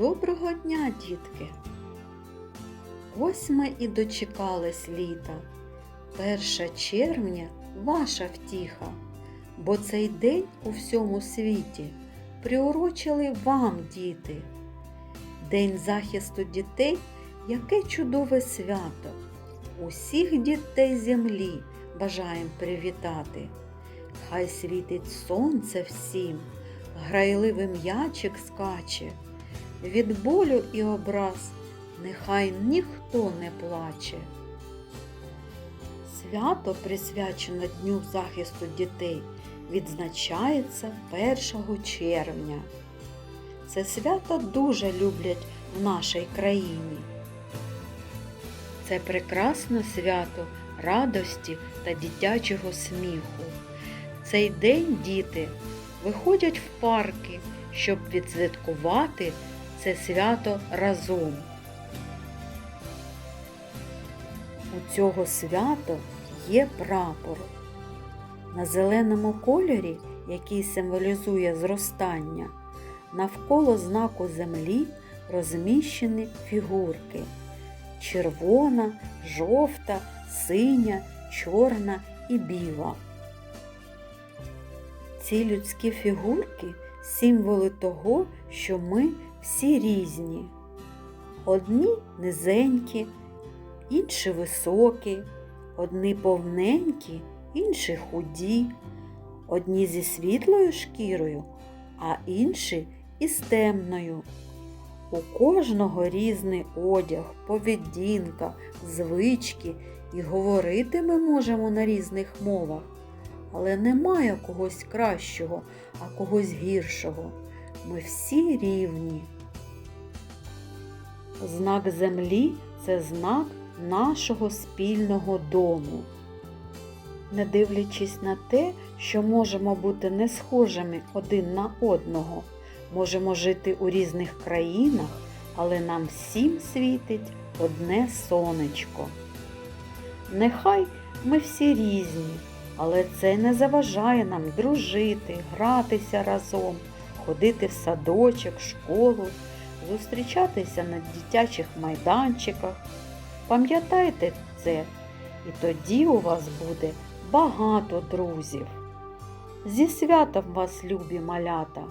Доброго дня, дітки! Ось ми і дочекались літа. Перша червня ваша втіха, бо цей день у всьому світі приурочили вам, діти. День захисту дітей яке чудове свято. Усіх дітей землі бажаєм привітати. Хай світить сонце всім, грайливий м'ячик скаче. Від болю і образ нехай ніхто не плаче. Свято, присвячене Дню захисту дітей, відзначається 1 червня. Це свято дуже люблять в нашій країні. Це прекрасне свято радості та дитячого сміху. Цей день діти виходять в парки, щоб відсвяткувати це свято разом. У цього свято є прапор. На зеленому кольорі, який символізує зростання, навколо знаку землі розміщені фігурки червона, жовта, синя, чорна і біла. Ці людські фігурки символи того, що ми всі різні. Одні низенькі, інші високі, одні повненькі, інші худі, одні зі світлою шкірою, а інші із темною. У кожного різний одяг, поведінка, звички, і говорити ми можемо на різних мовах, але немає когось кращого, а когось гіршого. Ми всі рівні. Знак землі це знак нашого спільного дому. Не дивлячись на те, що можемо бути не схожими один на одного, можемо жити у різних країнах, але нам всім світить одне сонечко. Нехай ми всі різні, але це не заважає нам дружити, гратися разом, ходити в садочок, школу, зустрічатися на дитячих майданчиках. Пам'ятайте це, і тоді у вас буде багато друзів. Зі святом вас, любі малята!